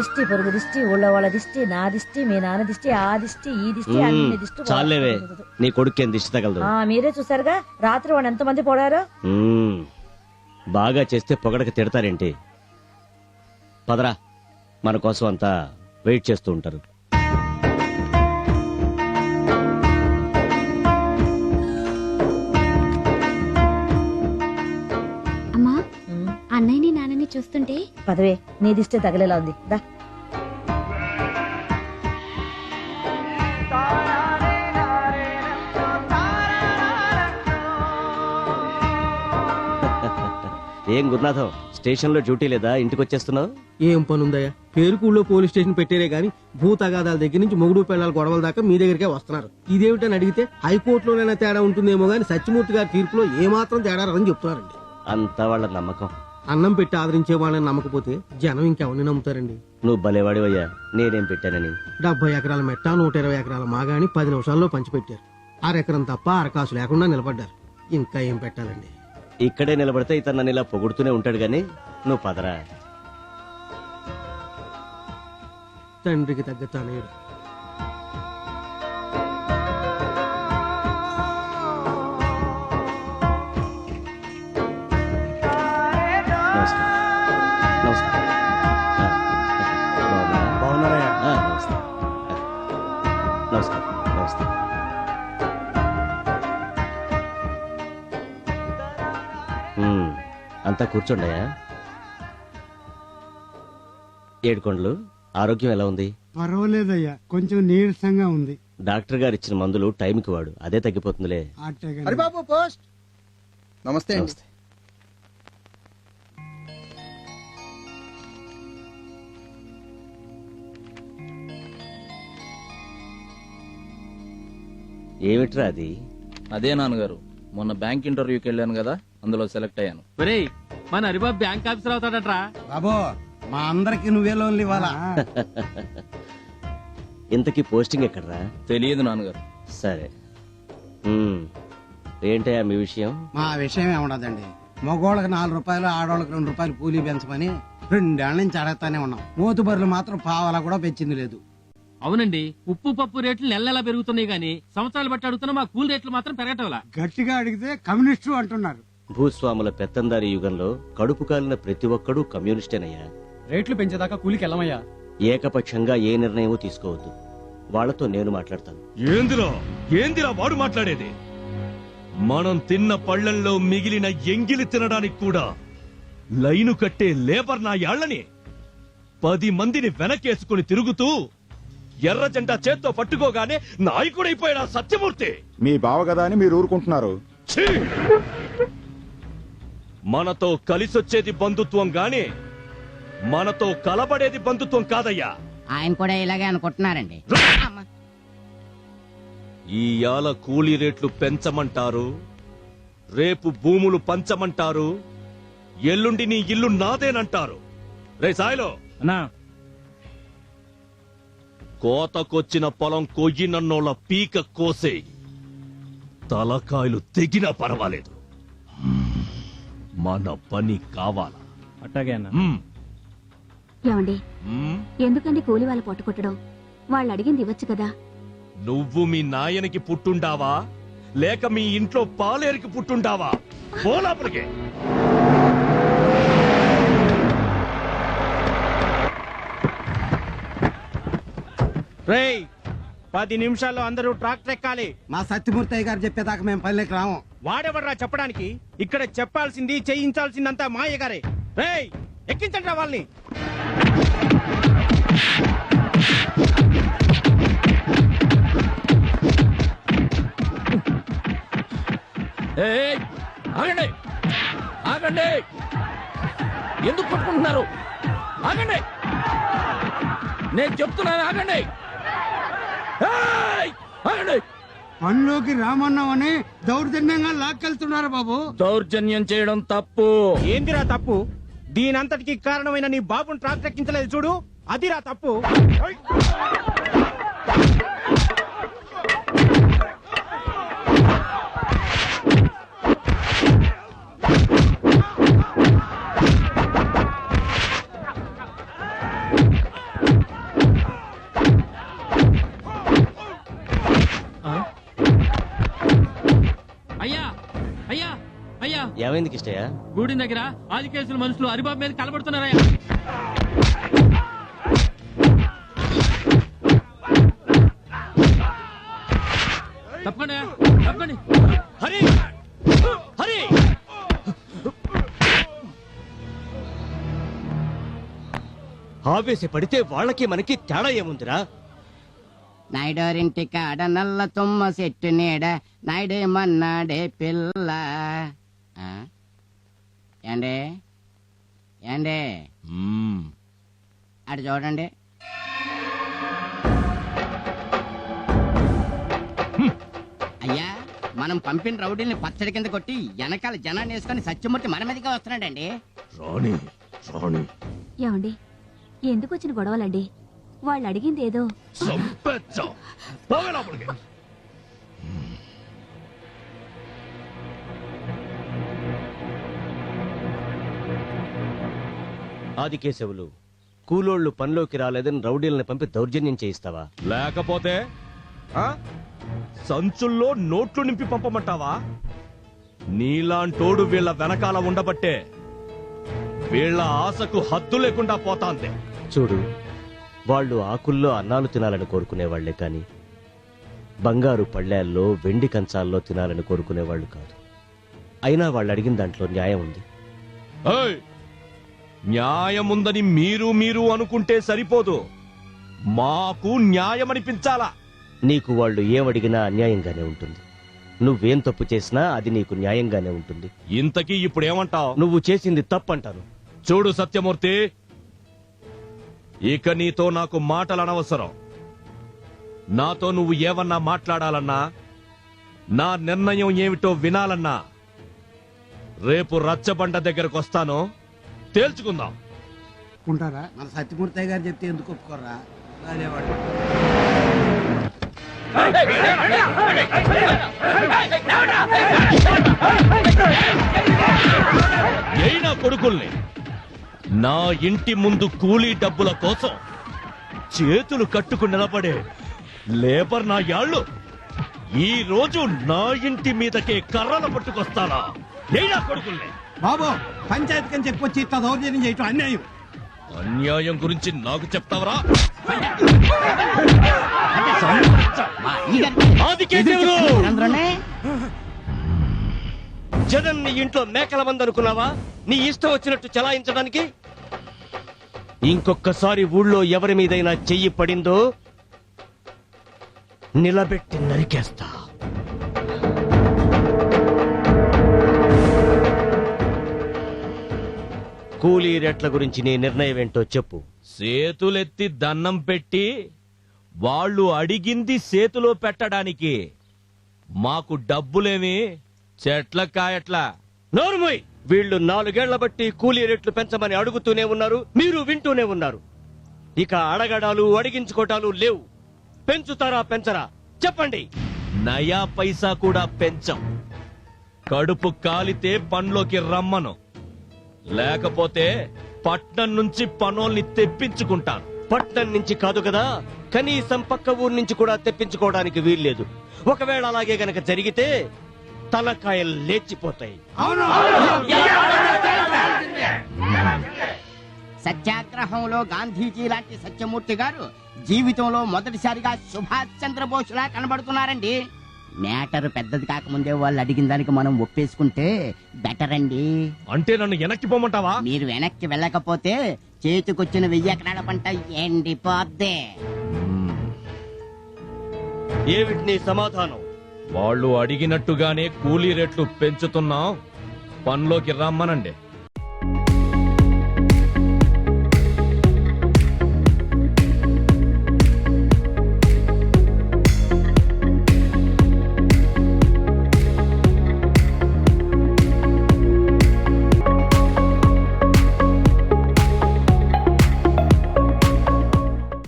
దిష్టి పొరుగు దిష్టి ఊళ్ళో వాళ్ళ దిష్టి నా దిష్టి మీ నాన్న దిష్టి ఆ దిష్టి ఈ దిష్టి అన్ని దిష్టి చాలేవే. నీ కొడుకేం దిష్టి తగలదు? ఆ మీరే చూసారుగా రాత్రి వాడు ఎంత మంది పోడారో? మ్మ్. బాగా చేస్తే పొగడక తిడతారేంటి? పదరా మన కోసం అంతా వెయిట్ చేస్తూ ఉంటారు. చూస్తుంటే? పదవే నీ దిష్టి తగిలేలా ఉంది. దా. ఏం గురునాథం స్టేషన్లో డ్యూటీ లేదా? ఇంటికి వచ్చేస్తున్నావు ఏం పనుందయ్యా? పేరుకూళ్ళో పోలీస్ స్టేషన్ పెట్టారే గాని భూ తగాదాల దగ్గర నుంచి మొగుడు పెళ్ళాల గొడవల దాకా మీ దగ్గరికే వస్తున్నారు. ఇదేమిటని అడిగితే హైకోర్టులోనైనా తేడా ఉంటుందేమో గాని సత్యమూర్తి గారి తీర్పులో ఏమాత్రం తేడా రాదని చెప్తున్నారండి. అంతా వాళ్ళ నమ్మకం. అన్నం పెట్టి ఆదరించే వాళ్ళని నమ్మకపోతే జనం ఇంకెవరిని నమ్ముతారండి? నువ్వు భలేవాడివయ్యా నేనేం పెట్టానని. డెబ్బై ఎకరాల మెట్ట నూట ఇరవై ఎకరాల మాగాని పది నిమిషాల్లో పంచిపెట్టారు. అరెకరం తప్ప అరకాసు లేకుండా నిలబడ్డారు. ఇంకా ఏం పెట్టాలండి? ఇక్కడే నిలబడితే ఇతను నన్ను ఇలా పొగుడుతూనే ఉంటాడు గాని నువ్వు పదరా. తండ్రికి తగ్గ కూర్చోండియా ఏడుకొండలు ఆరోగ్యం ఎలా ఉంది? పర్వాలేదయ్యా కొంచెం నీరసంగా ఉంది. డాక్టర్ గారు ఇచ్చిన మందులు టైంకి వాడు అదే తగ్గిపోతుందిలే. అట్టగా హరిబాబు పోస్ట్. నమస్తే అండి. నమస్తే. ఏమిట్రా అది? అదే నాన్నగారు మొన్న బ్యాంక్ ఇంటర్వ్యూకి వెళ్ళాను కదా అందులో సెలెక్ట్ అయ్యాను. ఒరేయ్ మన హరిబాబు బ్యాంక్ ఆఫీసర్ అవుతాడట్రా. బాబో మా అందరికి నువ్వే లోన్లు ఇవ్వాలా? ఇంతకీ పోస్టింగ్ ఎక్కడరా? తెలియదు నాన్నగారు. సరే. ఉమ్, ఏంటయ్యా మీ విషయం? మా విషయం ఏముండదండి. మగోళ్ళకి నాలుగు రూపాయలు ఆడోళ్ళకి రెండు రూపాయలు కూలీ పెంచమని రెండేళ్ళ నుంచి అడగతానే ఉన్నాం. మూతుబరులు మాత్రం పావలా కూడా పెంచింది లేదు. అవునండి ఉప్పు పప్పు రేట్లు నెల నెలా పెరుగుతున్నాయి గానీ సంవత్సరాలు బట్టి అడుగుతున్నా మా కూల్ రేట్లు మాత్రం పెరగటంలా గట్టిగా అడిగితే కమ్యూనిస్టు అంటున్నారు. భూస్వాముల పెత్తందారి యుగంలో కడుపు కాలిన ప్రతి ఒక్కడూ కమ్యూనిస్టేనయ్యా. రేట్లు పెంచేదాకా కూలికి వెళ్ళమయ్యా. ఏకపక్షంగా ఏ నిర్ణయమూ తీసుకోవద్దు. వాళ్ళతో నేను మాట్లాడతాను. ఏందిరా? ఏందిరా వాడు మాట్లాడేది? మనం తిన్న పళ్ళల్లో మిగిలిన ఎంగిలి తినడానికి కూడా లైను కట్టే లేబర్ నా యాళ్ళని పది మందిని వెనకేసుకుని తిరుగుతూ ఎర్ర జెండా చేత్తో పట్టుకోగానే నాయకుడైపోయాడు ఆ సత్యమూర్తి. మీ బావ కదా అని మీరు ఊరుకుంటున్నారు. ఛీ! మనతో కలిసొచ్చేది బంధుత్వం గాని మనతో కలబడేది బంధుత్వం కాదయ్యా. ఆయన కూడా ఇలాగే అనుకుంటున్నారండి. ఈ యాల కూలీ రేట్లు పెంచమంటారు రేపు భూములు పంచమంటారు ఎల్లుండి నీ ఇల్లు నాదేనంటారు. రే సాయిలో. అన్నా. కోతకొచ్చిన పొలం కొయ్యినన్నోళ్ళ పీక కోసే తలకాయలు తెగినా పర్వాలేదు. మన పని కావాలా? అట్టాగే అన్న. హ్మ్, ఏమండి? హ్మ్. ఎందుకండి కూలి వాళ్ళు పొట్టుకొట్టడం? వాళ్ళు అడిగింది ఇవ్వచ్చు కదా. నువ్వు మీ నాయనకి పుట్టుండావా లేక మీ ఇంట్లో పాలేరికి పుట్టుండావా పోలాపలికే రేయ్ పది నిమిషాల్లో అందరూ ట్రాక్టర్ ఎక్కాలి. మా సత్యమూర్తి గారు చెప్పేదాకా మేము పల్లెకి రాము. వాడెవర్రా చెప్పడానికి? ఇక్కడ చెప్పాల్సింది చేయించాల్సిందంతా మాయ గారే. రేయ్ ఎక్కించండి వాళ్ళని. ఏయ్, ఆగండి. ఆగండి. ఎందుకు పట్టుకుంటున్నారు? ఆగండి. నేను చెప్తున్నాను ఆగండి. ఆగండి. పనిలోకి రామన్నామని దౌర్జన్యంగా లాక్కెళ్తున్నారు బాబు. దౌర్జన్యం చేయడం తప్పు. ఏందిరా తప్పు? దీనంతటికి కారణమైన నీ బాబుని ట్రాక్టర్ ఎక్కించలేదు చూడు. అదిరా తప్పు. ఏమైంది కిష్టయ్య? గూడి దగ్గర ఆది కేసుల మనుషులు హరిబాబు మీద కలబడుతున్నారా తప్పకుండా తప్పండి హరి! హరి! ఆవేశపడితే వాళ్ళకి మనకి తేడా ఏముందిరా? నాయుడోరింటి కాడ నల్ల తుమ్మ చెట్టు నీడ నాయుడేమన్నాడే పిల్ల? ఏండే? ఏండే? అటు చూడండి. అయ్యా మనం పంపిన రౌడీల్ని పచ్చడి కింద కొట్టి వెనకాల జనాన్ని వేసుకొని సత్యమూర్తి మన మీదగా వస్తున్నాడండి. రాణి రాణి. ఏమండి? ఎందుకు వచ్చిన గొడవలండి? వాళ్ళు అడిగింది ఏదో లోపలికి. ఆదికేశవులు కూలోళ్ళు పనిలోకి రాలేదని రౌడీలను పంపి దౌర్జన్యం చేయిస్తావా? లేకపోతే ఆ? సంచుల్లో నోట్లు నింపి పంపమంటావా? నీలాంటోడు వీళ్ళ వెనకాల ఉండబట్టే వీళ్ళ ఆశకు హద్దు లేకుండా పోతాంది. చూడు వాళ్ళు ఆకుల్లో అన్నాలు తినాలని కోరుకునేవాళ్ళే కాని బంగారు పళ్ళేల్లో వెండి కంచాల్లో తినాలని కోరుకునేవాళ్ళు కాదు. అయినా వాళ్ళు అడిగిన దాంట్లో న్యాయం ఉంది. ఏయ్! న్యాయముందని మీరు మీరు అనుకుంటే సరిపోదు. మాకు న్యాయమనిపించాలా? నీకు వాళ్ళు ఏమడిగినా అన్యాయంగానే ఉంటుంది. నువ్వేం తప్పు చేసినా అది నీకు న్యాయంగానే ఉంటుంది. ఇంతకీ ఇప్పుడేమంటావు? నువ్వు చేసింది తప్పంటాను. చూడు సత్యమూర్తి ఇక నీతో నాకు మాటలు అనవసరం నాతో నువ్వు ఏమన్నా మాట్లాడాలన్నా నా నిర్ణయం ఏమిటో వినాలన్నా రేపు రచ్చబండ దగ్గరకు వస్తాను తేల్చుకుందాం. ఉంటారా? మన సత్యమూర్తి గారు చెప్తే ఎందుకు ఒప్పుకోరా కొడుకుల్ని. నా ఇంటి ముందు కూలీ డబ్బుల కోసం చేతులు కట్టుకు నిలబడే లేబర్ నా యాళ్ళు. ఈ రోజు నా ఇంటి మీదకే కర్రలు పట్టుకొస్తానా? అయినా కొడుకుల్ని. బాబు పంచాయతీ కని చెప్పొచ్చి ఇట్లా దౌర్జన్యం చేయటం అన్యాయం. అన్యాయం గురించి నాకు చెప్తావరా? జగన్ నీ ఇంట్లో మేకల మంది అనుకున్నావా? నీ ఇష్టం వచ్చినట్టు చలాయించడానికి ఇంకొక్కసారి ఊళ్ళో ఎవరి మీదైనా చెయ్యి పడిందో నిలబెట్టి నరికేస్తా. కూలీ రేట్ల గురించి నీ నిర్ణయం ఏంటో చెప్పు. చేతులెత్తి దన్నం పెట్టి వాళ్ళు అడిగింది చేతిలో పెట్టడానికి మాకు డబ్బులేమి చెట్ల కాయట్లా. నోరుమోయ్! వీళ్ళు నాలుగేళ్ళ బట్టి కూలీ రేట్లు పెంచమని అడుగుతూనే ఉన్నారు మీరు వింటూనే ఉన్నారు. ఇక అడగడాలు అడిగించుకోటాలు లేవు. పెంచుతారా పెంచరా? చెప్పండి. నయా పైసా కూడా పెంచం. కడుపు కాలితే పనిలోకి రమ్మను. లేకపోతే పట్నం నుంచి పనోల్ని తెప్పించుకుంటాను. పట్నం నుంచి కాదు కదా కనీసం పక్క ఊరు నుంచి కూడా తెప్పించుకోవడానికి వీల్లేదు. ఒకవేళ అలాగే గనక జరిగితే తలకాయలు లేచిపోతాయి. సత్యాగ్రహంలో గాంధీజీ లాంటి సత్యమూర్తి గారు జీవితంలో మొదటిసారిగా సుభాష్ చంద్రబోస్ లా కనబడుతున్నారండి. మ్యాటర్ పెద్దది కాకముందే వాళ్ళు అడిగిన దానికి మనం ఒప్పేసుకుంటే బెటర్ అండి. అంటే నన్ను వెనక్కి పోమంటావా? మీరు వెనక్కి వెళ్ళకపోతే చేతికొచ్చిన వెయ్యి ఎకరాల పంట ఎండిపోద్దే. ఏమిటి నీ సమాధానం? వాళ్ళు అడిగినట్టుగానే కూలీ రేట్లు పెంచుతున్నాం. పనిలోకి రమ్మనండి.